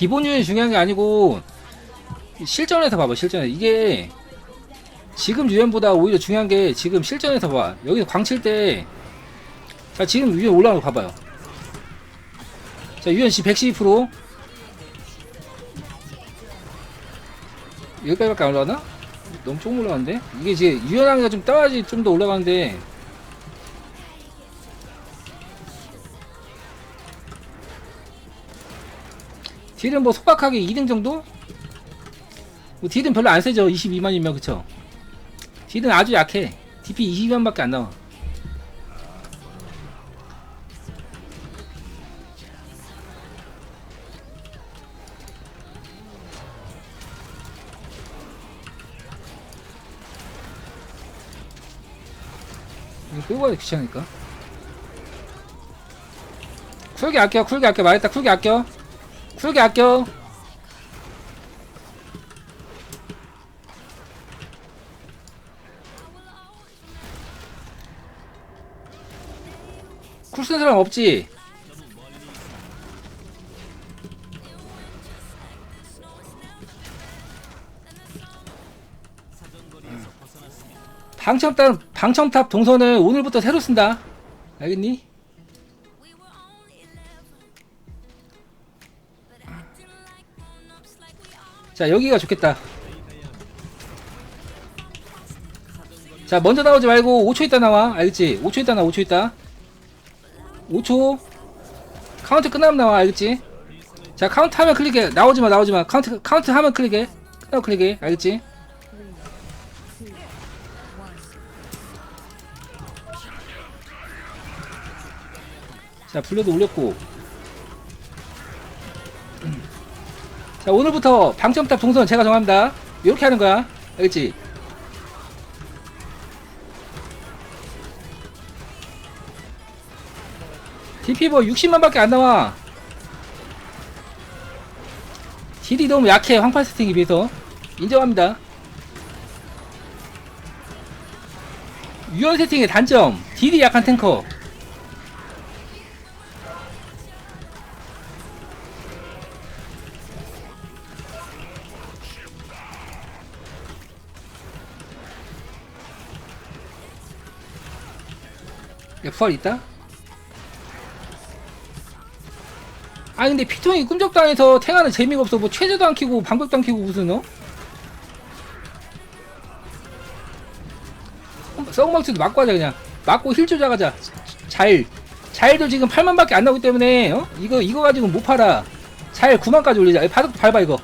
기본 유닛이 중요한 게 아니고 실전에서 봐봐 실전에 이게 지금 유연보다 오히려 중요한 게 지금 실전에서 봐 여기서 광칠 때 자 지금 유연 올라가는 거 봐봐요 자 유연 씨 112% 여기까지밖에 안 올라가나? 너무 조금 올라가는데? 이게 이제 유연하기가 좀 떠야지 좀 더 올라가는데 딜은 뭐 속박하게 2등 정도? 뭐 딜은 별로 안 세죠. 22만이면 그쵸? 딜은 아주 약해. DP 22만밖에 안 나와. 끌고 가야 귀찮으니까. 쿨게 아껴 쿨게 아껴. 말했다. 쿨게 아껴 쿨게 아껴 쿨 쓰는 사람 없지? 방첨탑, 방첨탑 동선을 오늘부터 새로 쓴다. 알겠니? 자, 여기가 좋겠다. 자, 먼저 나오지 말고 5초 있다 나와. 알겠지? 5초 있다 나와, 5초 있다. 5초. 카운트 끝나면 나와, 알겠지? 자, 카운트 하면 클릭해. 나오지 마, 나오지 마. 카운트, 카운트 하면 클릭해. 끝나고 클릭해. 알겠지? 자, 블러드 올렸고. 자, 오늘부터 방점탑 동선 제가 정합니다. 이렇게 하는 거야. 알겠지? DP 뭐 60만밖에 안 나와. 딜이 너무 약해 황팔 세팅에 비해서 인정합니다. 유연 세팅의 단점 딜이 약한 탱커. 야, 부활 있다? 아 근데 피통이 꿈적당해서 탱하는 재미가 없어. 뭐 최저도 안 키고 방벽도 안 키고 무슨 어? 썩막지도 맞고 하자 그냥. 맞고 힐 조작하자. 잘. 잘도 지금 8만밖에 안 나오기 때문에 어? 이거 이거 가지고 못 팔아. 잘 9만까지 올리자. 바닥도 밟아 이거.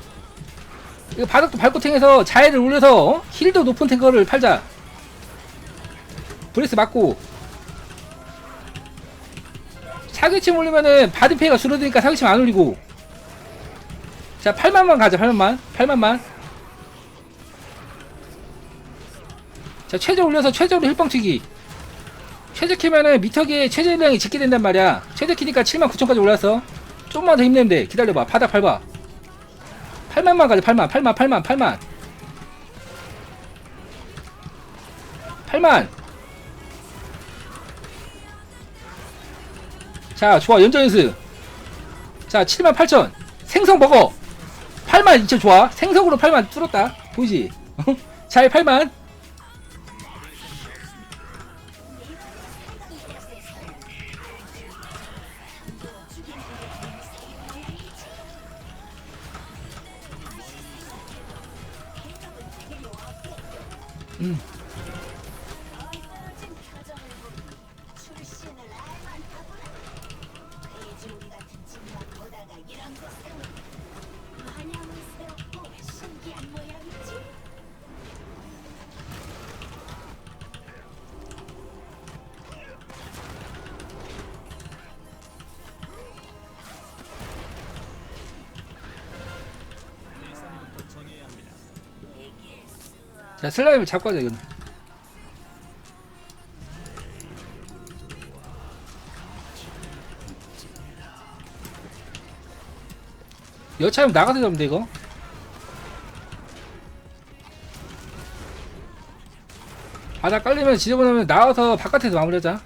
이거 바닥도 밟고 탱해서 자해를 올려서 어? 힐도 높은 탱커를 팔자. 브레스 맞고 사기침 올리면은 받은 페이가 줄어드니까 사기침 안 올리고. 자 8만만 가자 8만만. 8만만. 자 최저 올려서 최저로 힐뻥치기. 최저 키면은 미터기에 최저 힐량이 짓게 된단 말이야. 최저 키니까 7만 9천까지 올랐어 좀만 더 힘내면 돼. 기다려봐. 바닥 밟아. 8만만 가자 8만. 8만 8만 8만. 8만 자 좋아. 연전 연습. 자 7만 8천. 생성 먹어 8만 2천 좋아. 생성으로 8만 뚫었다. 보이지? 잘 8만 자 슬라임을 잡고 하자 이거는. 여차하면 나가서 잡으면 돼 이거? 바닥 깔리면 지저분하면 나와서 바깥에서 마무리하자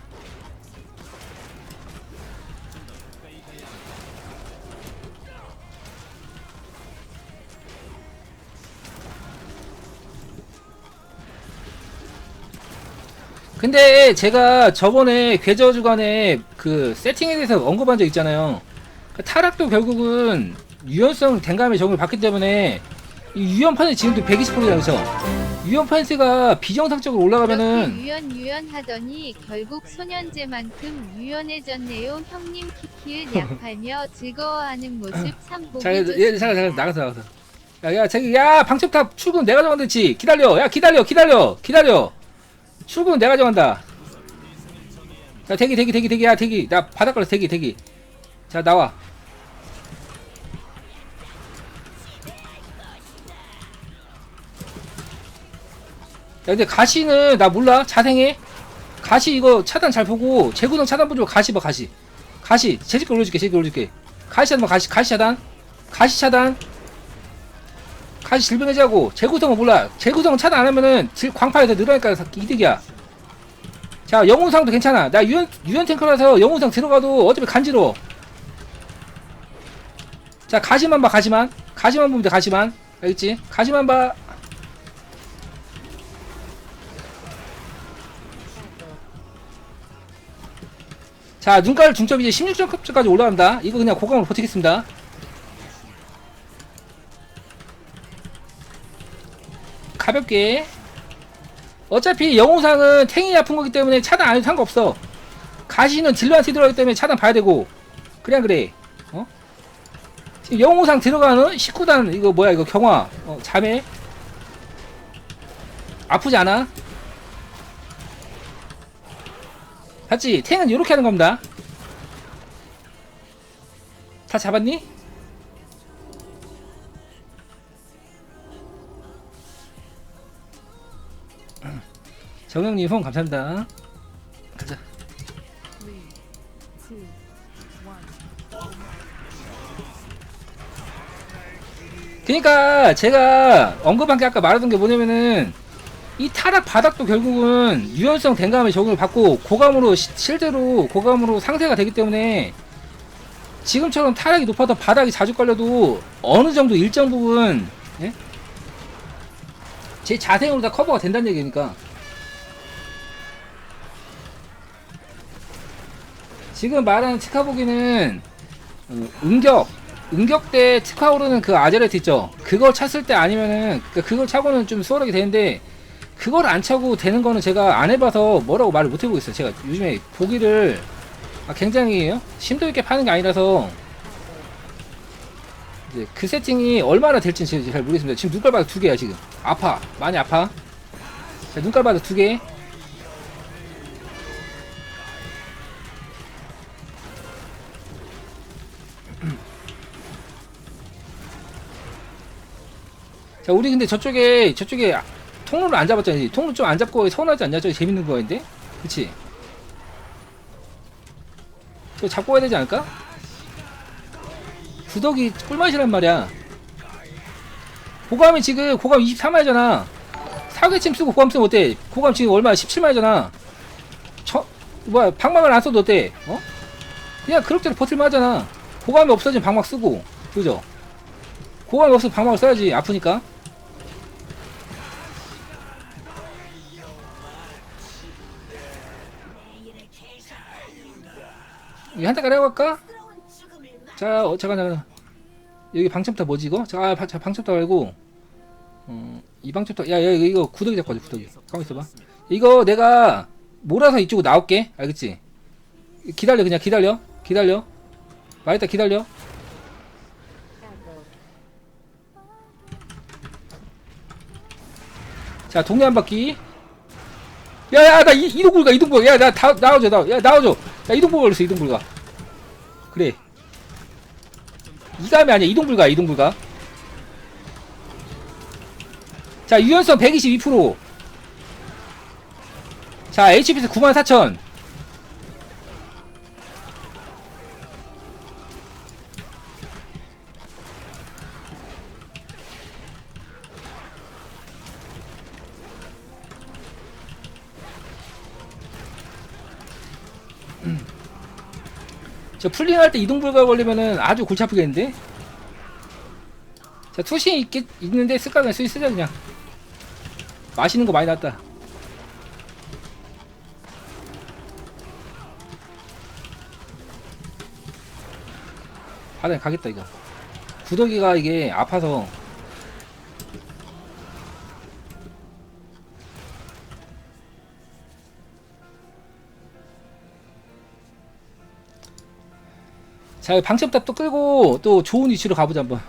근데 제가 저번에 궤저 주간에 그 세팅에 대해서 언급한 적 있잖아요. 그 타락도 결국은 유연성 댕감의 적용을 받기 때문에 이 유연판이 지금도 120%잖아요. 그죠? 유연판세가 비정상적으로 올라가면은 그렇게 유연 유연 하더니 결국 소년제만큼 유연해졌네요. 형님 키키을 약하며 즐거워하는 모습 참 보기 자, 얘, 좋습니다. 잠깐, 잠깐, 나가서, 나가서. 야, 야, 저기, 야, 방첩탑 출근 내가 정한댔지. 기다려. 야, 기다려, 기다려, 기다려. 출근 내가 정한다. 자, 대기, 대기, 대기, 대기, 야, 대기. 나 걸려, 대기, 대기. 자, 나와. 야, 근데 가시는 나 몰라. 자생해. 가시 이거 차단 잘 보고 재구동 차단 보고 가시 봐, 가시. 가시. 재직걸 올려줄게, 재직걸 올려줄게. 가시 봐, 가시, 가시 차단. 가시 차단. 가시 질병해제하고 재구성은 몰라. 재구성 차단 안 하면은 질 광파에서 늘어나니까 이득이야. 자, 영웅상도 괜찮아. 나 유연 유연 탱커라서 영웅상 들어가도 어차피 간지러워. 자, 가시만 봐, 가시만. 가시만 보면 돼, 가시만. 알겠지? 가시만 봐. 자, 눈깔 중점 이제 16점까지 올라간다. 이거 그냥 고강으로 버티겠습니다. 가볍게. 어차피 영웅상은 탱이 아픈 거기 때문에 차단 안 해도 상관없어. 가시는 딜러한테 들어가기 때문에 차단 봐야 되고. 그냥 그래. 어? 지금 영웅상 들어가는 19단, 이거 뭐야, 이거 경화. 어, 자매. 아프지 않아? 봤지? 탱은 이렇게 하는 겁니다. 다 잡았니? 정영님 후원 감사합니다. 가자. 그니까 제가 언급한 게 아까 말하던 게 뭐냐면은 이 타락 바닥도 결국은 유연성 댕감의 적용을 받고 고감으로 시- 실제로 고감으로 상세가 되기 때문에 지금처럼 타락이 높아서 바닥이 자주 걸려도 어느 정도 일정 부분 예? 제 자생으로 다 커버가 된다는 얘기니까 지금 말하는 특화보기는 어, 응격. 응격 때 특화 오르는 그 아제레트 있죠? 그걸 찼을 때 아니면은 그- 그걸 차고는 좀 수월하게 되는데 그걸 안 차고 되는 거는 제가 안 해봐서 뭐라고 말을 못 해보겠어요. 제가 요즘에 보기를 아, 굉장히 어? 심도 있게 파는 게 아니라서. 이제 그 세팅이 얼마나 될지는 잘 모르겠습니다. 지금 눈깔 바닥 두 개야 지금. 아파. 많이 아파. 자, 눈깔 바닥 두개 자 우리 근데 저쪽에 저쪽에 통로를 안 잡았잖아 통로 좀 안 잡고 서운하지 않냐? 저기 재밌는 거인데? 그치? 저 잡고 가야 되지 않을까? 구덕이 꿀맛이란 말이야. 고감이 지금 고감 23만이잖아. 사계침 쓰고 고감 쓰면 어때? 고감 지금 얼마? 17만이잖아. 저 뭐야 방망을 안 써도 어때? 어? 그냥 그럭저럭 버틸만 하잖아. 고감이 없어지면 방막 쓰고. 그죠? 고감이 없으면 방막을 써야지. 아프니까 이 한타 가려 갈까? 자, 어, 잠깐, 잠깐. 여기 방첨탑 뭐지, 이거? 자, 아, 방- 자, 방첨탑 말고, 어, 이 방첨탑, 야, 야, 이거 구더기 잡고 가자, 구더기. 가만 있어봐. 이거 내가 몰아서 이쪽으로 나올게. 알겠지? 기다려, 그냥 기다려. 기다려. 말했다, 기다려. 자, 동네 한 바퀴. 야, 야, 나 이, 이동 불가, 이동 불가. 야, 나 다, 나와줘, 나, 야, 나와줘. 야, 이동 불가 걸렸어, 이동 불가. 그래. 이감이 아니야, 이동 불가, 이동 불가. 자, 유연성 122%. 자, HPS 94,000. 저 풀링할 때 이동 불가 걸리면은 아주 골치 아프겠는데? 자, 투신 있겠, 있는데 습관 그냥 쓰자, 그냥. 맛있는 거 많이 났다. 바닥에 가겠다 이거 구더기가 이게 아파서 자 방첩탑 또 끌고 또 좋은 위치로 가보자 한번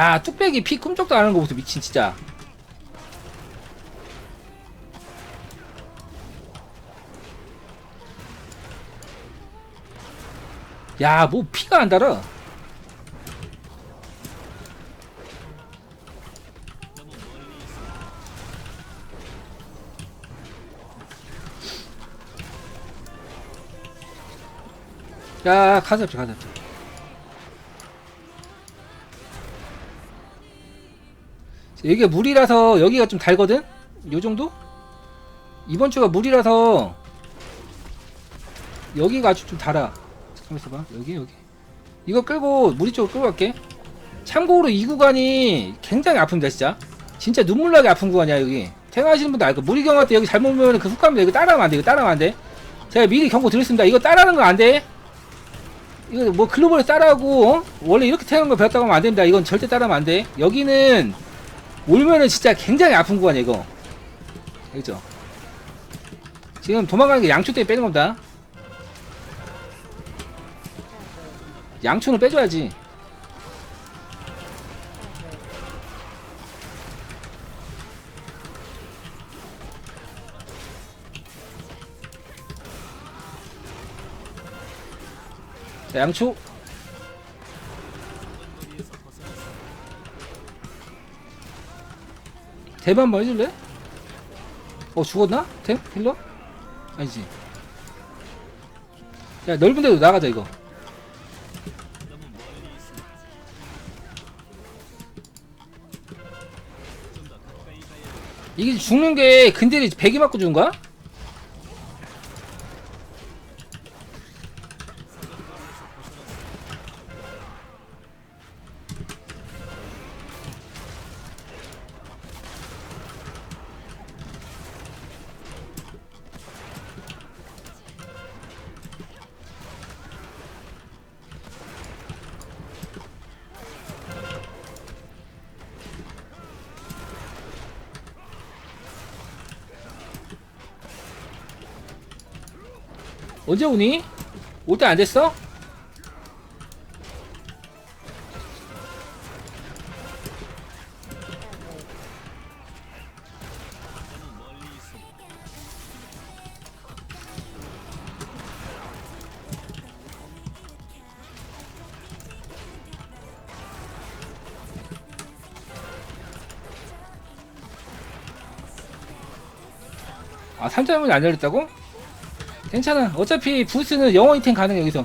야 뚝배기 피 꿈쩍도 안 하는 거 보소 미친 진짜. 야 뭐 피가 안 달아. 야 가자 가자 여기가 물이라서 여기가 좀 달거든? 요 정도? 이번 주가 물이라서 여기가 아주 좀 달아. 잠깐만 있어봐. 여기 여기. 이거 끌고 무리 쪽으로 끌고 갈게. 참고로 이 구간이 굉장히 아픕니다 진짜. 진짜 눈물 나게 아픈 구간이야 여기. 생각하시는 분들 알고 무리 경할 때 여기 잘못 보면 그 훅갑니다 이거 따라하면 안 돼 이거 따라하면 안 돼. 제가 미리 경고 드렸습니다. 이거 따라하는 거 안 돼. 이거 뭐 글로벌에 따라하고 어? 원래 이렇게 태우는 거 배웠다고 하면 안 됩니다. 이건 절대 따라하면 안 돼. 여기는 울면은 진짜 굉장히 아픈 구간이야 이거. 알겠죠? 지금 도망가는 게 양초 때문에 빼는 겁니다. 양초는 빼줘야지. 자 양초 대박 한번 해줄래? 어 죽었나? 템? 힐러? 아니지 야 넓은 데로 나가자 이거 이게 죽는 게 근딜이 배기 맞고 죽은 거야? 언제 오니? 올 때 안 됐어? 아 3점을 안 열렸다고? 괜찮아. 어차피 부스는 영원히 탱 가능 여기서.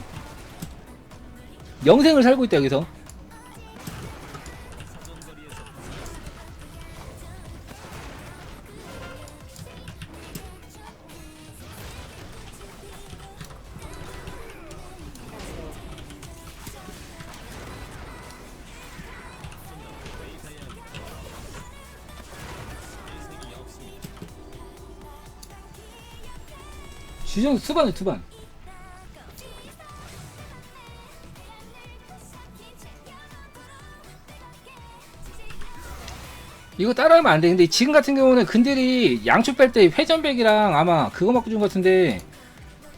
영생을 살고 있다 여기서. 주정 수반에 투반. 이거 따라하면 안 돼. 근데 지금 같은 경우는 근들이 양초 뺄 때 회전백이랑 아마 그거 맞고 준 것 같은데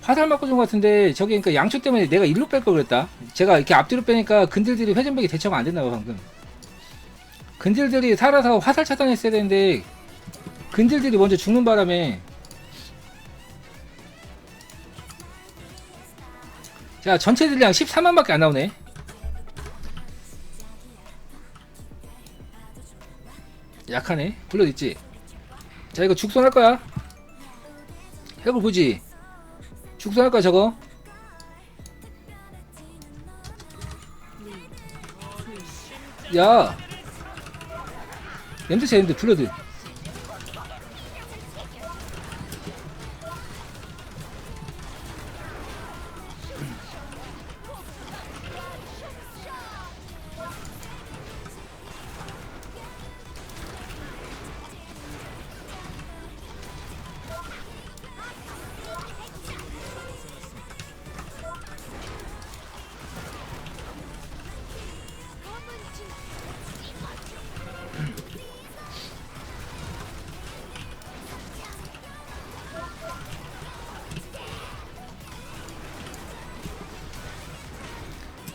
화살 맞고 준 것 같은데 저기 그러니까 양초 때문에 내가 일로 뺄 걸 그랬다. 제가 이렇게 앞뒤로 빼니까 근들들이 회전백이 대처가 안 됐나 봐 방금. 근들들이 살아서 화살 차단했어야 되는데 근들들이 먼저 죽는 바람에 자 전체 딜량 13만밖에 안 나오네. 약하네. 블러드 있지? 자 이거 죽손 할 거야. 해골 보지. 죽손 할 거야 저거. 야! 체 램드 블러드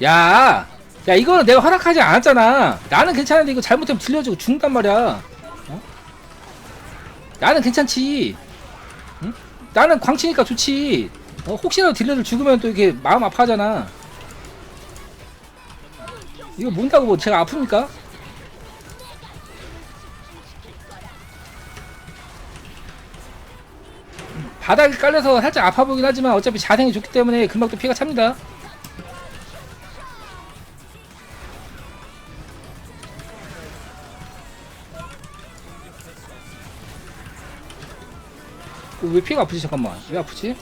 야! 야 이거는 내가 허락하지 않았잖아 나는 괜찮은데 이거 잘못하면 들려주고 죽는단 말이야 어? 나는 괜찮지 응? 나는 광치니까 좋지 어, 혹시라도 딜러를 죽으면 또 이게 마음 아파하잖아 이거 뭔다고 뭐 제가 아픕니까? 바닥에 깔려서 살짝 아파 보이긴 하지만 어차피 자생이 좋기 때문에 금방 또 피가 찹니다 왜 피가 아프지? 잠깐만. 왜 아프지?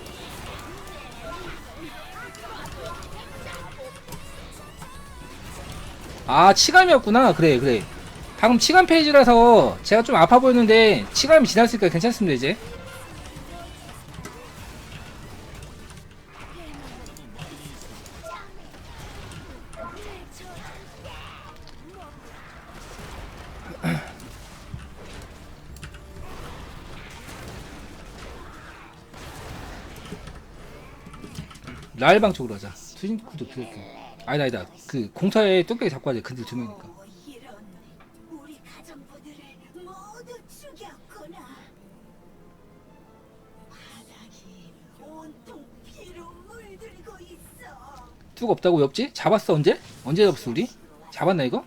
아 치감이었구나. 그래 그래. 방금 치감 페이지라서 제가 좀 아파 보였는데 치감이 지났으니까 괜찮습니다 이제 라일방 쪽으로 하자 수진쿠도 그렇게 아니다 아니다 그 공터에 뚝배기 잡고 하자 근데 두 명이니까 이런 우리 가정부들을 모두 죽였구나. 바닥이 온통 피로 물들고 있어. 뚝 없다고 옆지? 잡았어 언제? 언제 잡았어 우리? 잡았나 이거?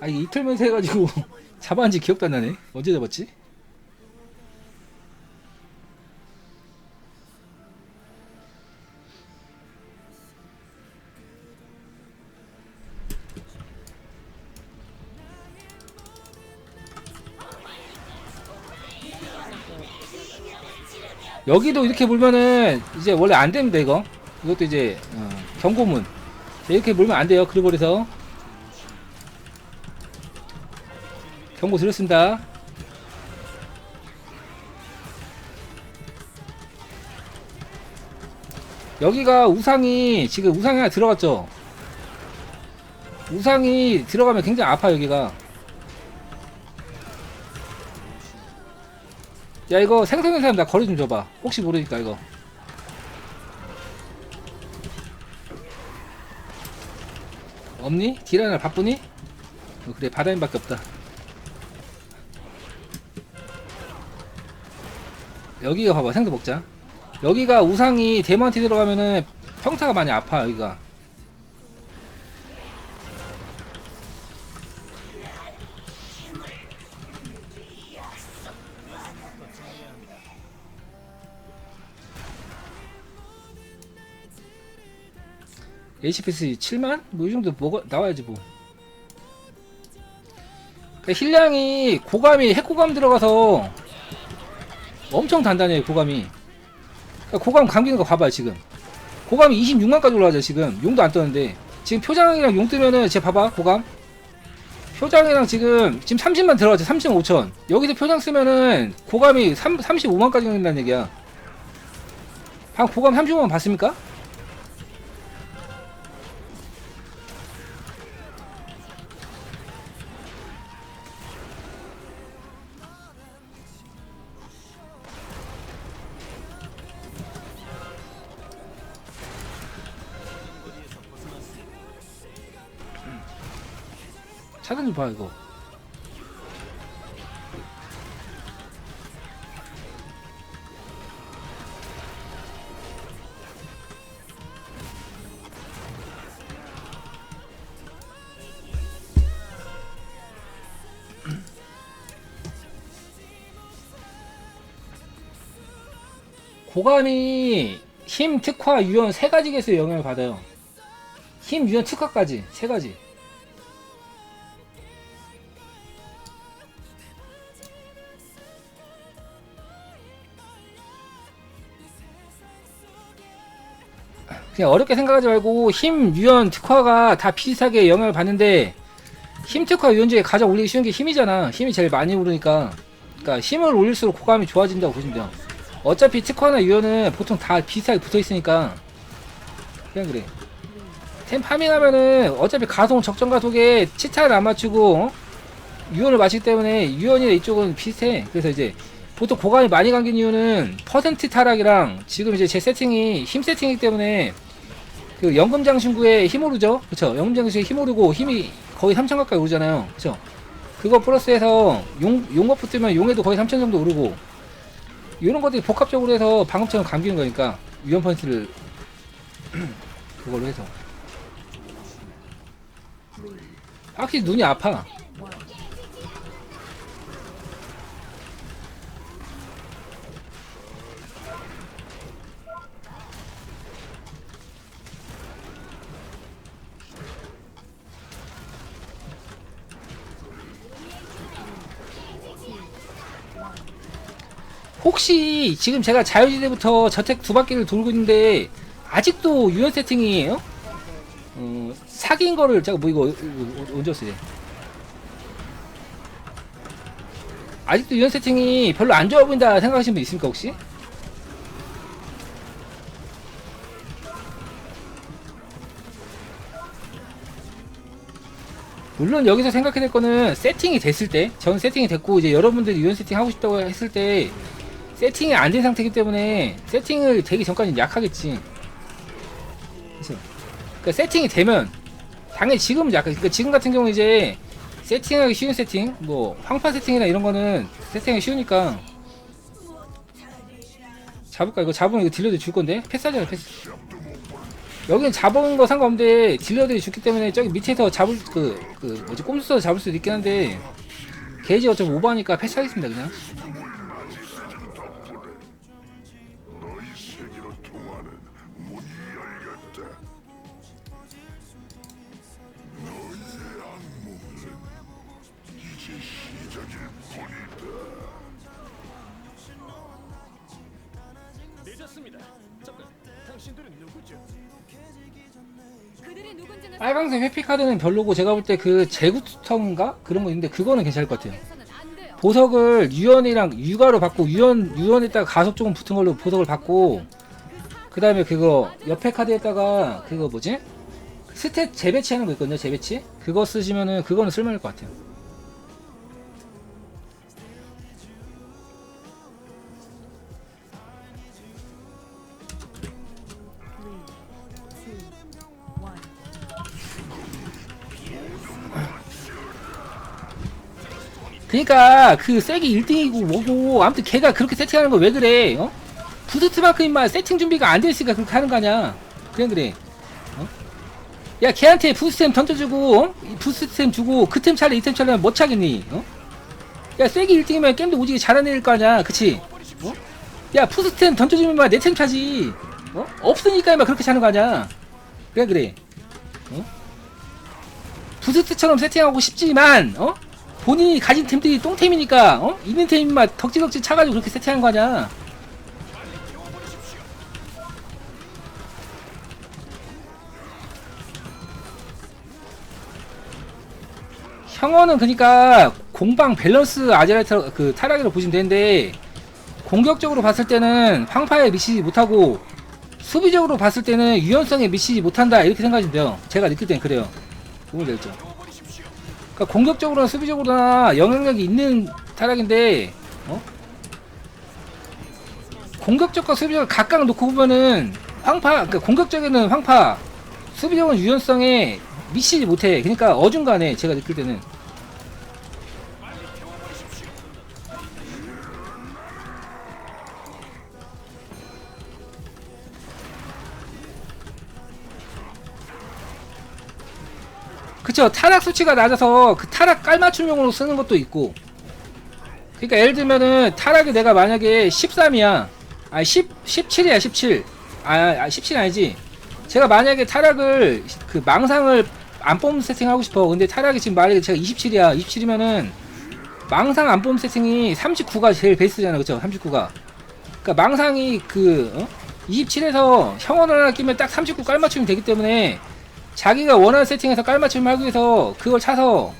아 이틀면서 해가지고 잡았는지 기억도 안 나네 언제 잡았지? 여기도 이렇게 물면은 이제 원래 안 됩니다 이거 이것도 이제 어, 경고문 자, 이렇게 물면 안 돼요 그리버려서 경고 드렸습니다. 여기가 우상이 지금 우상이 하나 들어갔죠. 우상이 들어가면 굉장히 아파 여기가. 야 이거 생성된 사람 나 거리 좀 줘봐. 혹시 모르니까 이거. 없니? 딜하나 바쁘니? 어, 그래 바다인밖에 없다. 여기가 봐봐 생도 먹자 여기가 우상이 대만티 들어가면은 평타가 많이 아파 여기가 HPS 7만? 뭐 이 정도 먹어, 나와야지 뭐. 그러니까 힐량이 고감이 핵고감 들어가서 엄청 단단해요 고감이. 그러니까 고감 감기는 거 봐봐요 지금. 고감이 26만까지 올라가죠 지금. 용도 안 뜨는데. 지금 표장이랑 용 뜨면은 제 봐봐 고감. 표장이랑 지금 지금 30만 들어가죠 30만 5천. 여기서 표장 쓰면은 고감이 3, 35만까지 간다는 얘기야. 방금 고감 35만 봤습니까? 좀봐 이거 고감이 힘, 특화, 유연 세 가지 개수의 영향을 받아요. 힘, 유연, 특화까지 세 가지. 그냥 어렵게 생각하지 말고 힘, 유연, 특화가 다 비슷하게 영향을 받는데 힘 특화 유연 중에 가장 올리기 쉬운 게 힘이잖아. 힘이 제일 많이 오르니까. 그러니까 힘을 올릴수록 고감이 좋아진다고 보시면 돼요. 어차피 특화나 유연은 보통 다 비슷하게 붙어 있으니까 그냥 그래. 템 파밍하면은 어차피 가속 적정 가속에 치타를 안 맞추고 어? 유연을 맞추기 때문에 유연이나 이쪽은 비슷해. 그래서 이제 보통 고감이 많이 감긴 이유는 퍼센트 타락이랑 지금 이제 제 세팅이 힘 세팅이기 때문에 그 연금장 신구에 힘 오르죠? 그쵸? 연금장 신구에 힘 오르고 힘이 거의 3천 가까이 오르잖아요. 그쵸? 그거 플러스해서 용, 용버프 뜨면 용에도 거의 3천 정도 오르고 이런 것들이 복합적으로 해서 방금처럼 감기는 거니까 유연 퍼센트를 그걸로 해서 확실히 눈이 아파. 혹시 지금 제가 자유지대부터 저택 두 바퀴를 돌고 있는데 아직도 유연 세팅이에요? 어, 사귄 거를 제가 뭐 이거, 왔어요? 아직도 유연 세팅이 별로 안 좋아 보인다 생각하시는 분 있습니까 혹시? 물론 여기서 생각해야 될 거는 세팅이 됐을 때, 전 세팅이 됐고 이제 여러분들이 유연 세팅 하고 싶다고 했을 때 세팅이 안 된 상태이기 때문에 세팅을 되기 전까지는 약하겠지. 그래서 그러니까 세팅이 되면 당연히 지금은 약하. 그러니까 지금 같은 경우 이제 세팅하기 쉬운 세팅, 뭐 황파 세팅이나 이런 거는 세팅하기 쉬우니까 잡을까? 이거 잡으면 이거 딜러들 줄 건데 패스하잖아 패스. 여기는 잡은 거 상관없는데 딜러들이 죽기 때문에 저기 밑에서 잡을 그, 그 뭐지 꼼수 써서 잡을 수도 있긴 한데 게이지 어차피 오버하니까 패스하겠습니다 그냥 빨강색 회피 카드는 별로고 제가 볼 때 그 제구스턴가? 그런 거 있는데 그거는 괜찮을 것 같아요. 보석을 유연이랑 유가로 받고 유연 유연에다가 가속 조금 붙은 걸로 보석을 받고 그 다음에 그거 옆에 카드에다가 그거 뭐지? 스탯 재배치하는 거 있거든요 재배치? 그거 쓰시면은 그거는 쓸만할 것 같아요 그니까 그 색이 1등이고 뭐고 아무튼 걔가 그렇게 세팅하는 거 왜 그래 어? 부스트마크 인마 세팅 준비가 안돼 있으니까 그렇게 하는 거 아니야 그냥 그래 어? 야 걔한테 부스템 던져주고 어? 이 부스템 주고 그 템 차례 이 템 차례면 못 차겠니 어? 야 색이 1등이면 게임도 오지게 잘하는 애일 거 아니야 그치 어? 야 부스템 던져주면 막 내템 차지 어? 없으니까 막 그렇게 차는 거 아니야 그냥 그래 어? 부스트처럼 세팅하고 싶지만 어? 본인이 가진 템들이 똥템이니까 어? 있는 템만 덕지덕지 차가지고 그렇게 세팅한 거 아니야. 형어는 그니까 공방 밸런스 아제라이터 그 타락이라고 보시면 되는데 공격적으로 봤을 때는 황파에 미치지 못하고 수비적으로 봤을 때는 유연성에 미치지 못한다 이렇게 생각하시면 돼요. 제가 느낄 땐 그래요. 도움이 될죠 그러니까 공격적으로나 수비적으로나 영향력이 있는 타락인데 어? 공격적과 수비적 각각 놓고 보면은 황파 그러니까 공격적에는 황파 수비적은 유연성에 미치지 못해 그러니까 어중간해 제가 느낄 때는 그쵸 타락 수치가 낮아서 그 타락 깔맞춤용으로 쓰는 것도 있고. 그러니까 예를 들면은 타락이 내가 만약에 13이야. 아 10, 17이야 17 아, 아 17이 아니지. 제가 만약에 타락을 그 망상을 안 뽑는 세팅 하고 싶어. 근데 타락이 지금 만약에 제가 27이야. 27이면은 망상 안 뽑는 세팅이 39가 제일 베스트잖아. 그쵸? 39가. 그러니까 망상이 그 어? 27에서 형원을 하나 끼면 딱 39 깔맞춤이 되기 때문에 자기가 원하는 세팅에서 깔맞춤을 하기 위해서 그걸 차서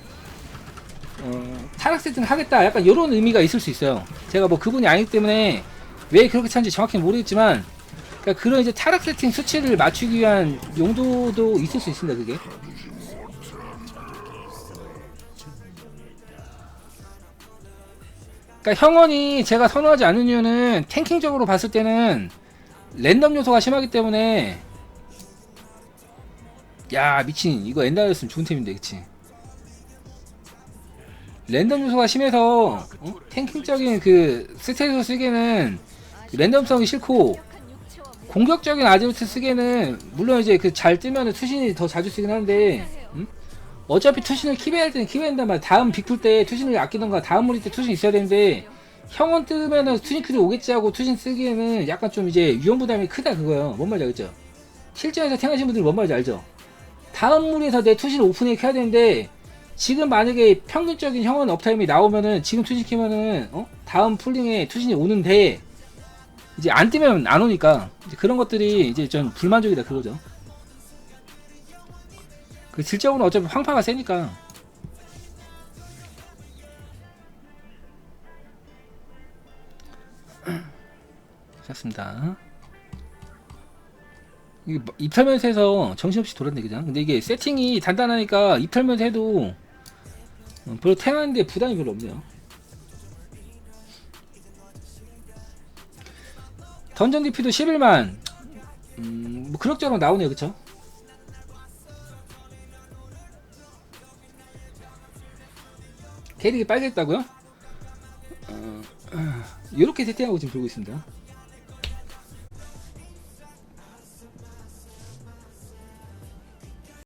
어, 타락 세팅을 하겠다. 약간 이런 의미가 있을 수 있어요. 제가 뭐 그분이 아니기 때문에 왜 그렇게 찬지 정확히 모르겠지만 그러니까 그런 이제 타락 세팅 수치를 맞추기 위한 용도도 있을 수 있습니다 그게. 그러니까 형원이 제가 선호하지 않는 이유는 탱킹적으로 봤을 때는 랜덤 요소가 심하기 때문에 야 미친. 이거 엔다였으면 좋은 템인데 그치? 랜덤 요소가 심해서 어? 탱킹적인 그 스탯으로 쓰기에는 그 랜덤성이 싫고 공격적인 아지르트 쓰기에는 물론 이제 그 잘 뜨면은 투신이 더 자주 쓰긴 하는데 음? 어차피 투신을 키베할 때는 키베한단 말이야. 다음 빅풀 때 투신을 아끼던가 다음 무리 때 투신 있어야 되는데 형원 뜨면은 투신 크리 오겠지 하고 투신 쓰기에는 약간 좀 이제 위험 부담이 크다 그거예요. 뭔 말인지 알겠죠 실전에서 탱하신 분들 뭔 말인지 알죠 다음 무리에서 내 투신 오픈에 켜야 되는데 지금 만약에 평균적인 형원 업타임이 나오면은 지금 투신 키면은 어? 다음 풀링에 투신이 오는데 이제 안 뜨면 안 오니까 그런 것들이 이제 좀 불만족이다 그거죠. 그 질적으로 어차피 황파가 세니까. 좋습니다. 이게 뭐 입털면서 해서 정신없이 돌았네 그냥. 근데 이게 세팅이 단단하니까 입털면서 해도 어, 별로 탱하는데 부담이 별로 없네요. 던전 DP도 11만. 음, 뭐 그럭저럭 나오네요, 그쵸? 캐릭이 빨개졌다고요? 어, 이렇게 세팅하고 지금 돌고 있습니다.